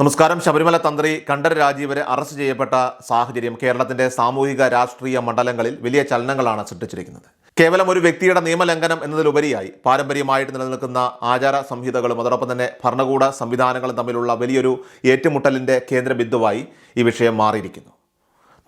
നമസ്കാരം. ശബരിമല തന്ത്രി കണ്ഠര രാജീവരെ അറസ്റ്റ് ചെയ്യപ്പെട്ട സാഹചര്യം കേരളത്തിന്റെ സാമൂഹിക രാഷ്ട്രീയ മണ്ഡലങ്ങളിൽ വലിയ ചലനങ്ങളാണ് സൃഷ്ടിച്ചിരിക്കുന്നത്. കേവലം ഒരു വ്യക്തിയുടെ നിയമലംഘനം എന്നതിലുപരിയായി പാരമ്പര്യമായിട്ട് നിലനിൽക്കുന്ന ആചാര സംഹിതകളും അതോടൊപ്പം തന്നെ ഭരണകൂട സംവിധാനങ്ങളും തമ്മിലുള്ള വലിയൊരു ഏറ്റുമുട്ടലിന്റെ കേന്ദ്ര ബിന്ദുവായി ഈ വിഷയം മാറിയിരിക്കുന്നു.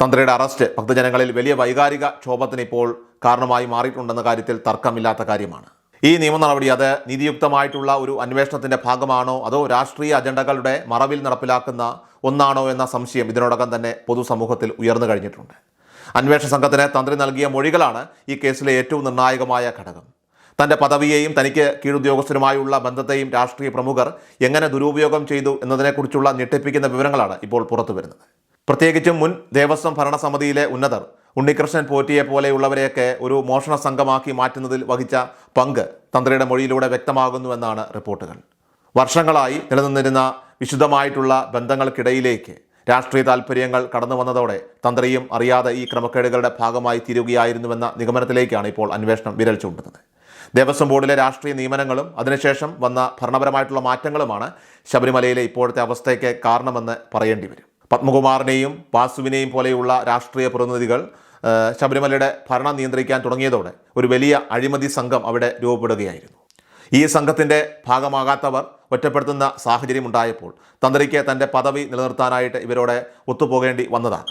തന്ത്രിയുടെ അറസ്റ്റ് ഭക്തജനങ്ങളിൽ വലിയ വൈകാരിക ക്ഷോഭത്തിന് ഇപ്പോൾ കാരണമായി മാറിയിട്ടുണ്ടെന്ന കാര്യത്തിൽ തർക്കമില്ലാത്ത കാര്യമാണ്. ഈ നിയമ നടപടി അത് നീതിയുക്തമായിട്ടുള്ള ഒരു അന്വേഷണത്തിന്റെ ഭാഗമാണോ? അതോ രാഷ്ട്രീയ അജണ്ടകളുടെ മറവിൽ നടപ്പിലാക്കുന്ന ഒന്നാണോ എന്ന സംശയം ഇതിനോടകം തന്നെ പൊതുസമൂഹത്തിൽ ഉയർന്നു കഴിഞ്ഞിട്ടുണ്ട്. അന്വേഷണ സംഘത്തിന് തന്ത്രി നൽകിയ മൊഴികളാണ് ഈ കേസിലെ ഏറ്റവും നിർണായകമായ ഘടകം. തന്റെ പദവിയെയും തനിക്ക് കീഴുദ്യോഗസ്ഥരുമായുള്ള ബന്ധത്തെയും രാഷ്ട്രീയ പ്രമുഖർ എങ്ങനെ ദുരുപയോഗം ചെയ്തു എന്നതിനെക്കുറിച്ചുള്ള ഞെട്ടിപ്പിക്കുന്ന വിവരങ്ങളാണ് ഇപ്പോൾ പുറത്തു വരുന്നത് പ്രത്യേകിച്ചും മുൻ ദേവസ്വം ഭരണസമിതിയിലെ ഉന്നതർ ഉണ്ണികൃഷ്ണൻ പോറ്റിയെ പോലെയുള്ളവരെയൊക്കെ ഒരു മോഷണ സംഘമാക്കി മാറ്റുന്നതിൽ വഹിച്ച പങ്ക് തന്ത്രിയുടെ മൊഴിയിലൂടെ വ്യക്തമാകുന്നുവെന്നാണ് റിപ്പോർട്ടുകൾ. വർഷങ്ങളായി നിലനിന്നിരുന്ന വിശുദ്ധമായിട്ടുള്ള ബന്ധങ്ങൾക്കിടയിലേക്ക് രാഷ്ട്രീയ താല്പര്യങ്ങൾ കടന്നു വന്നതോടെ തന്ത്രിയും അറിയാതെ ഈ ക്രമക്കേടുകളുടെ ഭാഗമായി തീരുകയായിരുന്നുവെന്ന നിഗമനത്തിലേക്കാണ് ഇപ്പോൾ അന്വേഷണം വിരൽ ചൂണ്ടുന്നത്. ദേവസ്വം ബോർഡിലെ രാഷ്ട്രീയ നിയമനങ്ങളും അതിനുശേഷം വന്ന ഭരണപരമായിട്ടുള്ള മാറ്റങ്ങളുമാണ് ശബരിമലയിലെ ഇപ്പോഴത്തെ അവസ്ഥയ്ക്ക് കാരണമെന്ന് പറയേണ്ടി വരും. പത്മകുമാറിനെയും വാസുവിനെയും പോലെയുള്ള രാഷ്ട്രീയ പ്രതിനിധികൾ ശബരിമലയുടെ ഭരണം നിയന്ത്രിക്കാൻ തുടങ്ങിയതോടെ ഒരു വലിയ അഴിമതി സംഘം അവിടെ രൂപപ്പെടുകയായിരുന്നു. ഈ സംഘത്തിന്റെ ഭാഗമാകാത്തവർ ഒറ്റപ്പെടുത്തുന്ന സാഹചര്യം ഉണ്ടായപ്പോൾ തന്ത്രിക്ക് തന്റെ പദവി നിലനിർത്താനായിട്ട് ഇവരോടെ ഒത്തുപോകേണ്ടി വന്നതാണ്.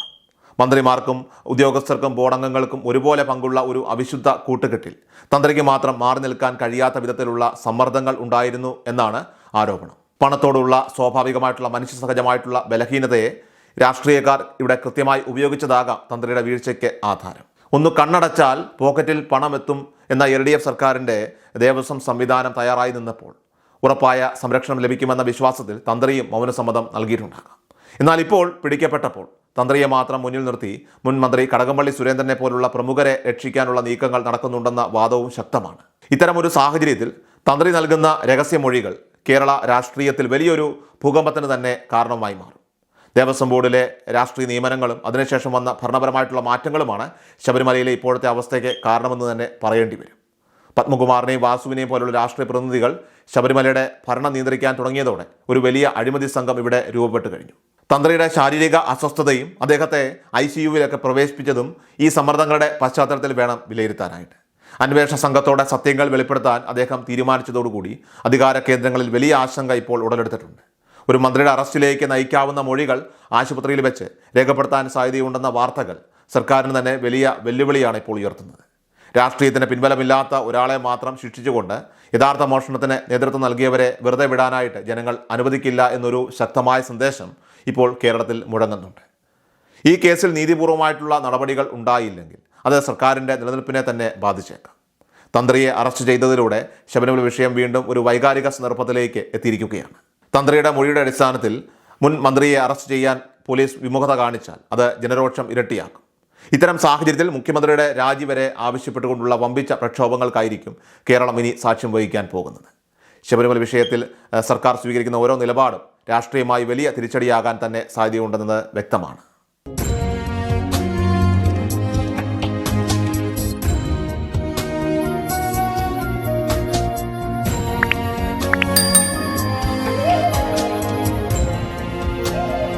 മന്ത്രിമാർക്കും ഉദ്യോഗസ്ഥർക്കും ബോർഡംഗങ്ങൾക്കും ഒരുപോലെ പങ്കുള്ള ഒരു അവിശുദ്ധ കൂട്ടുകെട്ടിൽ തന്ത്രിക്ക് മാത്രം മാറി നിൽക്കാൻ കഴിയാത്ത വിധത്തിലുള്ള സമ്മർദ്ദങ്ങൾ ഉണ്ടായിരുന്നു എന്നാണ് ആരോപണം. പണത്തോടുള്ള സ്വാഭാവികമായിട്ടുള്ള മനുഷ്യ സഹജമായിട്ടുള്ള ബലഹീനതയെ രാഷ്ട്രീയക്കാർ ഇവിടെ കൃത്യമായി ഉപയോഗിച്ചതാകാം തന്ത്രിയുടെ വീഴ്ചയ്ക്ക് ആധാരം. ഒന്ന് കണ്ണടച്ചാൽ പോക്കറ്റിൽ പണം എത്തും എന്ന എൽ ഡി എഫ് സർക്കാരിന്റെ ദേവസ്വം സംവിധാനം തയ്യാറായി നിന്നപ്പോൾ ഉറപ്പായ സംരക്ഷണം ലഭിക്കുമെന്ന വിശ്വാസത്തിൽ തന്ത്രിയും മൗനസമ്മതം നൽകിയിട്ടുണ്ടാകാം. എന്നാൽ ഇപ്പോൾ പിടിക്കപ്പെട്ടപ്പോൾ തന്ത്രിയെ മാത്രം മുന്നിൽ നിർത്തി മുൻ മന്ത്രി കടകംപള്ളി സുരേന്ദ്രനെ പോലുള്ള പ്രമുഖരെ രക്ഷിക്കാനുള്ള നീക്കങ്ങൾ നടക്കുന്നുണ്ടെന്ന വാദവും ശക്തമാണ്. ഇത്തരമൊരു സാഹചര്യത്തിൽ തന്ത്രി നൽകുന്ന രഹസ്യമൊഴികൾ കേരള രാഷ്ട്രീയത്തിൽ വലിയൊരു ഭൂകമ്പത്തിന് തന്നെ കാരണമായി മാറും. ദേവസ്വം ബോർഡിലെ രാഷ്ട്രീയ നിയമനങ്ങളും അതിനുശേഷം വന്ന ഭരണപരമായിട്ടുള്ള മാറ്റങ്ങളുമാണ് ശബരിമലയിലെ ഇപ്പോഴത്തെ അവസ്ഥയ്ക്ക് കാരണമെന്ന് തന്നെ പറയേണ്ടി വരും. പത്മകുമാറിനെയും വാസുവിനെയും പോലുള്ള രാഷ്ട്രീയ പ്രതിനിധികൾ ശബരിമലയുടെ ഭരണം നിയന്ത്രിക്കാൻ തുടങ്ങിയതോടെ ഒരു വലിയ അഴിമതി സംഘം ഇവിടെ രൂപപ്പെട്ട് കഴിഞ്ഞു. തന്ത്രിയുടെ ശാരീരിക അസ്വസ്ഥതയും അദ്ദേഹത്തെ ഐ സി യുവിലൊക്കെ പ്രവേശിപ്പിച്ചതും ഈ സമ്മർദ്ദങ്ങളുടെ പശ്ചാത്തലത്തിൽ വേണം വിലയിരുത്താനായിട്ട്. അന്വേഷണ സംഘത്തോടെ സത്യങ്ങൾ വെളിപ്പെടുത്താൻ അദ്ദേഹം തീരുമാനിച്ചതോടുകൂടി അധികാര കേന്ദ്രങ്ങളിൽ വലിയ ആശങ്ക ഇപ്പോൾ ഉടലെടുത്തിട്ടുണ്ട്. ഒരു മന്ത്രിയുടെ അറസ്റ്റിലേക്ക് നയിക്കാവുന്ന മൊഴികൾ ആശുപത്രിയിൽ വെച്ച് രേഖപ്പെടുത്താൻ സാധ്യതയുണ്ടെന്ന വാർത്തകൾ സർക്കാരിന് തന്നെ വലിയ വെല്ലുവിളിയാണ് ഇപ്പോൾ ഉയർത്തുന്നത്. രാഷ്ട്രീയത്തിന് പിൻബലമില്ലാത്ത ഒരാളെ മാത്രം ശിക്ഷിച്ചുകൊണ്ട് യഥാർത്ഥ മോഷണത്തിന് നേതൃത്വം നൽകിയവരെ വെറുതെ വിടാനായിട്ട് ജനങ്ങൾ അനുവദിക്കില്ല എന്നൊരു ശക്തമായ സന്ദേശം ഇപ്പോൾ കേരളത്തിൽ മുഴങ്ങുന്നുണ്ട്. ഈ കേസിൽ നീതിപൂർവമായിട്ടുള്ള നടപടികൾ ഉണ്ടായില്ലെങ്കിൽ അത് സർക്കാരിന്റെ നിലനിൽപ്പിനെ തന്നെ ബാധിച്ചേക്കാം. തന്ത്രിയെ അറസ്റ്റ് ചെയ്തതിലൂടെ ശബരിമല വിഷയം വീണ്ടും ഒരു വൈകാരിക സന്ദർഭത്തിലേക്ക് എത്തിയിരിക്കുകയാണ്. തന്ത്രിയുടെ മൊഴിയുടെ അടിസ്ഥാനത്തിൽ മുൻ മന്ത്രിയെ അറസ്റ്റ് ചെയ്യാൻ പോലീസ് വിമുഖത കാണിച്ചാൽ അത് ജനരോക്ഷം ഇരട്ടിയാക്കും. ഇത്തരം സാഹചര്യത്തിൽ മുഖ്യമന്ത്രിയുടെ രാജി വരെ ആവശ്യപ്പെട്ടുകൊണ്ടുള്ള വമ്പിച്ച പ്രക്ഷോഭങ്ങൾക്കായിരിക്കും കേരളം ഇനി സാക്ഷ്യം വഹിക്കാൻ പോകുന്നത്. ശബരിമല വിഷയത്തിൽ സർക്കാർ സ്വീകരിക്കുന്ന ഓരോ നിലപാടും രാഷ്ട്രീയമായി വലിയ തിരിച്ചടിയാകാൻ തന്നെ സാധ്യതയുണ്ടെന്നത് വ്യക്തമാണ്.